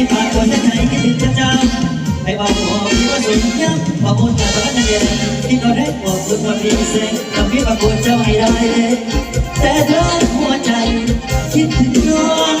ที่มากคนใจคิดถึงพระเจ้าให้บอกหัวพี่ว่าสุดยอดพอบคุณจากตอนนั้นเย็นที่เราได้บอกคุณว่าพี่เซ็งทำพี่ประกวดเจ้าให้ได้เลยแต่เธอหัวใจคิดถึงน้อง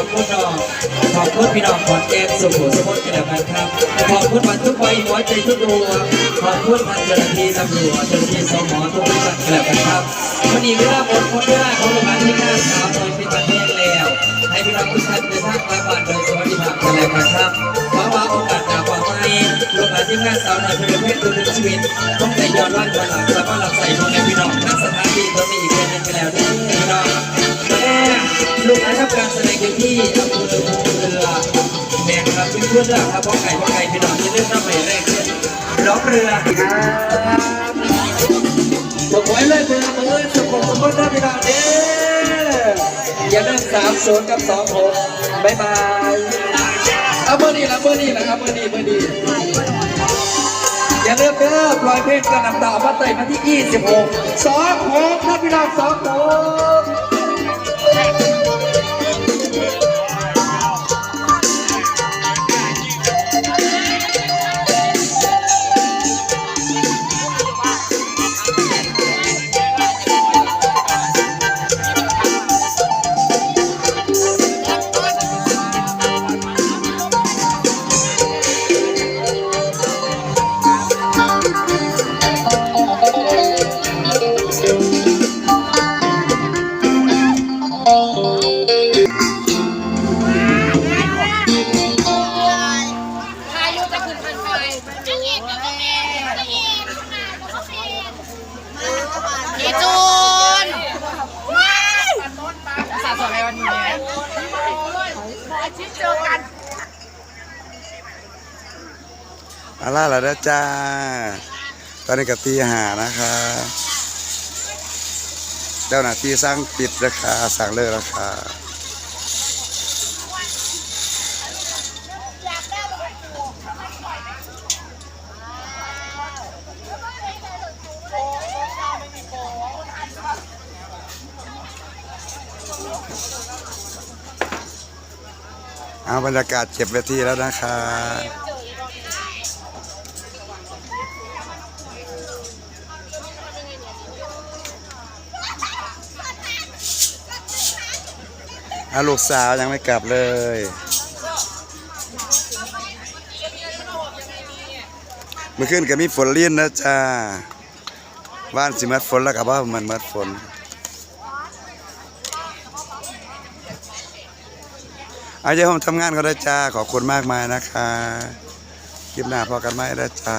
กับคุณน้องขอบคุณพี่น้องขอนแก่นสุขุมสมุทรกันแล้วกันครับ ขอบคุณมันทุกวัยหัวใจทุกดวงขอบคุณท่านเจ้าหน้าที่ตำรวจเจ้าหน้าที่สมอทุกท่านกันแล้วกันครับวันนี้เวลาหมดหมดเวลาของโรงพยาบาลที่ห้าสามโดยเป็นประเทศแล้ว ให้พี่น้องทุกท่านเดินทางกลับบ้านโดยสวัสดิภาพกันแล้วกันครับหวังว่าโอกาสหน้าต่อไปโรงพยาบาลที่ห้าสาวในประเทศตัวหนึ่งชีวิตต้องได้ย้อนวันย้อนหลังแล้วก็หลับใส่ของในพี่น้ เพื่อนๆนะครับพ่อไก่พ่อไก่พี่น้องที่เล่นน้ำใหม่แรกร้องเรือครับอกไว้เลยเบอร์เบอร์สุขุมสมบูรณ์นะพี่น้องเด้ออย่าเล่นสามศูนย์กับสองหกบายบายเอาเบอร์นี้ละเบอร์นี้ละครับเบอร์นี้เบอร์นี้อย่าเลืมเด้อปล่อยเพลงกระนำดาวมาเตยมาที่ 26 2 6นะพี่น้อง2 6 อาล่าแล้วนะจ้า ตอนนี้กับตีหานะคะเจ้าหน้าที่สร้างปิดราคาสั่งเลิกราคาเอาบรรยากาศเก็บเวทีแล้วนะคะ อาลูกสาวยังไม่กลับเลย เมื่อคืนก็มีฝนเลี้ยนนะจ้าบ้านสิมัดฝนแล้วกับว่ามันมัดฝน อาจจะผมทำงานก็ได้จ้า ขอบคุณมากมายนะคะ คลิปหน้าพอกันไหมได้จ้า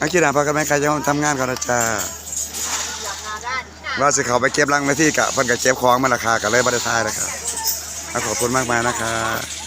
อาคิดหน้าพอกันไหมใครจะผมทำงานก็ได้จ้าว่าสิเขาไปเก็บรังไว้ที่กะเพิ่นก็เก็บของมาราคาก็เลยบ่ได้ทายนะครับขอบคุณมากมายนะครับ